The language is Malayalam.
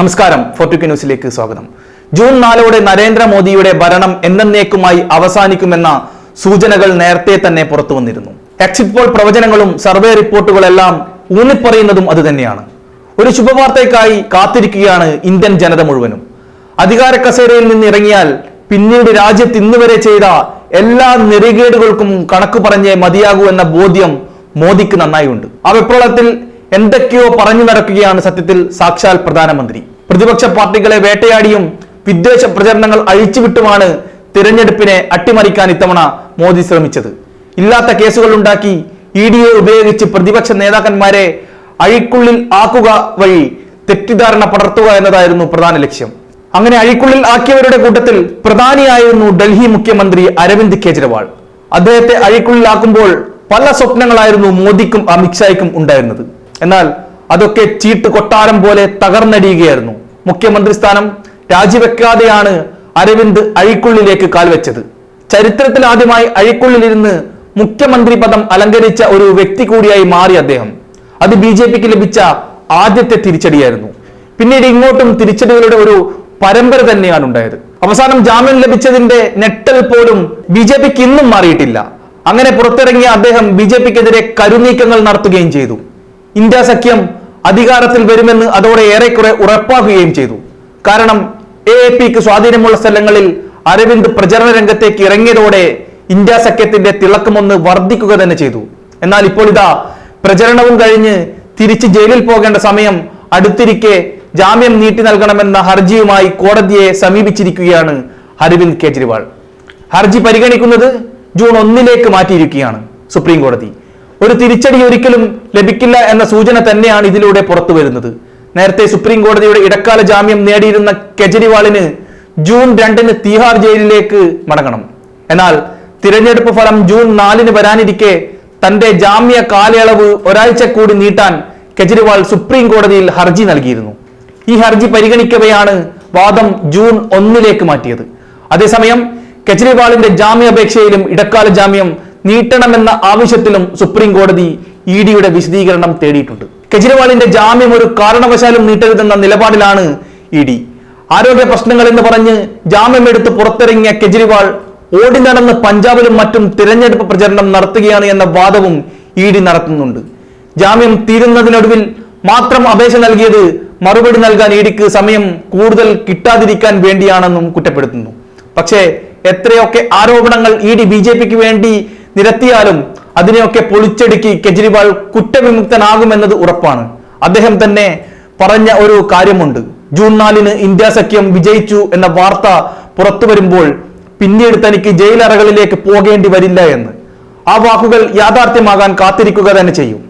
നമസ്കാരം. ഫോർട്ടുക്ക ന്യൂസിലേക്ക് സ്വാഗതം. ജൂൺ നാലോടെ നരേന്ദ്രമോദിയുടെ ഭരണം എന്നേക്കുമായി അവസാനിക്കുമെന്ന സൂചനകൾ നേരത്തെ തന്നെ പുറത്തു വന്നിരുന്നു. എക്സിറ്റ് പോൾ പ്രവചനങ്ങളും സർവേ റിപ്പോർട്ടുകളെല്ലാം ഊന്നിപ്പറയുന്നതും അതുതന്നെയാണ്. ഒരു ശുഭവാർത്തയ്ക്കായി കാത്തിരിക്കുകയാണ് ഇന്ത്യൻ ജനത മുഴുവനും. അധികാര കസേരയിൽ നിന്ന് ഇറങ്ങിയാൽ പിന്നീട് രാജ്യത്ത് ഇന്നുവരെ ചെയ്ത എല്ലാ നെറികേടുകൾക്കും കണക്ക് പറഞ്ഞേ മതിയാകൂ എന്ന ബോധ്യം മോദിക്ക് നന്നായി ഉണ്ട് ആ വിപ്ലവത്തിൽ എന്തൊക്കെയോ പറഞ്ഞു നടക്കുകയാണ് സത്യത്തിൽ സാക്ഷാൽ പ്രധാനമന്ത്രി. പ്രതിപക്ഷ പാർട്ടികളെ വേട്ടയാടിയും വിദ്വേഷ പ്രചരണങ്ങൾ അഴിച്ചുവിട്ടുമാണ് തിരഞ്ഞെടുപ്പിനെ അട്ടിമറിക്കാൻ ഇത്തവണ മോദി ശ്രമിച്ചത്. ഇല്ലാത്ത കേസുകൾ ഉണ്ടാക്കി ഇ ഡി എ ഉപയോഗിച്ച് പ്രതിപക്ഷ നേതാക്കന്മാരെ അഴിക്കുള്ളിൽ ആക്കുക വഴി തെറ്റിദ്ധാരണ പടർത്തുക എന്നതായിരുന്നു പ്രധാന ലക്ഷ്യം. അങ്ങനെ അഴിക്കുള്ളിൽ ആക്കിയവരുടെ കൂട്ടത്തിൽ പ്രധാനിയായിരുന്നു ഡൽഹി മുഖ്യമന്ത്രി അരവിന്ദ് കെജ്രിവാൾ. അദ്ദേഹത്തെ അഴിക്കുള്ളിലാക്കുമ്പോൾ പല സ്വപ്നങ്ങളായിരുന്നു മോദിക്കും അമിത്ഷായ്ക്കും ഉണ്ടായിരുന്നത്. എന്നാൽ അതൊക്കെ ചീട്ട് കൊട്ടാരം പോലെ തകർന്നടിയുകയായിരുന്നു. മുഖ്യമന്ത്രി സ്ഥാനം രാജിവെക്കാതെയാണ് അരവിന്ദ് അഴിക്കുള്ളിലേക്ക് കാൽവെച്ചത്. ചരിത്രത്തിൽ ആദ്യമായി അഴിക്കുള്ളിലിരുന്ന് മുഖ്യമന്ത്രി പദം അലങ്കരിച്ച ഒരു വ്യക്തി കൂടിയായി മാറി അദ്ദേഹം. അത് ബി ജെ പിക്ക് ലഭിച്ച ആദ്യത്തെ തിരിച്ചടിയായിരുന്നു. പിന്നീട് ഇങ്ങോട്ടും തിരിച്ചടികളുടെ ഒരു പരമ്പര തന്നെയാണ് ഉണ്ടായത്. അവസാനം ജാമ്യം ലഭിച്ചതിന്റെ നെട്ടൽ പോലും ബി ജെ പിക്ക് ഇന്നും മാറിയിട്ടില്ല. അങ്ങനെ പുറത്തിറങ്ങിയ അദ്ദേഹം ബി ജെ പിക്കെതിരെ കരുനീക്കങ്ങൾ നടത്തുകയും ചെയ്തു. ഇന്ത്യ സഖ്യം അധികാരത്തിൽ വരുമെന്ന് അതോടെ ഏറെക്കുറെ ഉറപ്പാക്കുകയും ചെയ്തു. കാരണം എ എ പിക്ക് സ്വാധീനമുള്ള സ്ഥലങ്ങളിൽ അരവിന്ദ് പ്രചരണ രംഗത്തേക്ക് ഇറങ്ങിയതോടെ ഇന്ത്യ സഖ്യത്തിന്റെ തിളക്കമൊന്ന് വർദ്ധിക്കുക തന്നെ ചെയ്തു. എന്നാൽ ഇപ്പോൾ ഇതാ പ്രചരണവും കഴിഞ്ഞ് തിരിച്ച് ജയിലിൽ പോകേണ്ട സമയം അടുത്തിരിക്കെ ജാമ്യം നീട്ടി നൽകണമെന്ന ഹർജിയുമായി കോടതിയെ സമീപിച്ചിരിക്കുകയാണ് അരവിന്ദ് കേജ്രിവാൾ. ഹർജി പരിഗണിക്കുന്നത് ജൂൺ ഒന്നിലേക്ക് മാറ്റിയിരിക്കുകയാണ് സുപ്രീം കോടതി. ഒരു തിരിച്ചടി ഒരിക്കലും ലഭിക്കില്ല എന്ന സൂചന തന്നെയാണ് ഇതിലൂടെ പുറത്തു വരുന്നത്. നേരത്തെ സുപ്രീം കോടതിയുടെ ഇടക്കാല ജാമ്യം നേടിയിരുന്ന കെജ്രിവാളിന് ജൂൺ രണ്ടിന് തീഹാർ ജയിലിലേക്ക് മടങ്ങണം. എന്നാൽ തിരഞ്ഞെടുപ്പ് ഫലം ജൂൺ നാലിന് വരാനിരിക്കെ തന്റെ ജാമ്യ കാലയളവ് ഒരാഴ്ച കൂടി നീട്ടാൻ കെജ്രിവാൾ സുപ്രീം കോടതിയിൽ ഹർജി നൽകിയിരുന്നു. ഈ ഹർജി പരിഗണിക്കവെയാണ് വാദം ജൂൺ ഒന്നിലേക്ക് മാറ്റിയത്. അതേസമയം കെജ്രിവാളിന്റെ ജാമ്യാപേക്ഷയിലും ഇടക്കാല ജാമ്യം നീട്ടണമെന്ന ആവശ്യത്തിലും സുപ്രീം കോടതി ഇ ഡിയുടെ വിശദീകരണം തേടിയിട്ടുണ്ട്. കെജ്രിവാളിന്റെ ജാമ്യം ഒരു കാരണവശാലും നീട്ടരുതെന്ന നിലപാടിലാണ് ഇ ഡി. ആരോഗ്യ പ്രശ്നങ്ങൾ എന്ന് പറഞ്ഞ് ജാമ്യം എടുത്ത് പുറത്തിറങ്ങിയ കെജ്രിവാൾ ഓടി നടന്ന് പഞ്ചാബിലും മറ്റും തിരഞ്ഞെടുപ്പ് പ്രചരണം നടത്തുകയാണ് എന്ന വാദവും ഇ ഡി നടത്തുന്നുണ്ട്. ജാമ്യം തീരുന്നതിനൊടുവിൽ മാത്രം അപേക്ഷ നൽകിയത് മറുപടി നൽകാൻ ഇ ഡിക്ക് സമയം കൂടുതൽ കിട്ടാതിരിക്കാൻ വേണ്ടിയാണെന്നും കുറ്റപ്പെടുത്തുന്നു. പക്ഷേ എത്രയൊക്കെ ആരോപണങ്ങൾ ഇ ഡി ബി ജെ പിക്ക് വേണ്ടി നിരത്തിയാലും അതിനെയൊക്കെ പൊളിച്ചടുക്കി കെജ്രിവാൾ കുറ്റവിമുക്തനാകുമെന്നത് ഉറപ്പാണ്. അദ്ദേഹം തന്നെ പറഞ്ഞ ഒരു കാര്യമുണ്ട്. ജൂൺ നാലിന് ഇന്ത്യ സഖ്യം വിജയിച്ചു എന്ന വാർത്ത പുറത്തു വരുമ്പോൾ പിന്നീട് തനിക്ക് ജയിലറകളിലേക്ക് പോകേണ്ടി വരില്ല എന്ന്. ആ വാക്കുകൾ യാഥാർത്ഥ്യമാകാൻ കാത്തിരിക്കുക തന്നെ ചെയ്യും.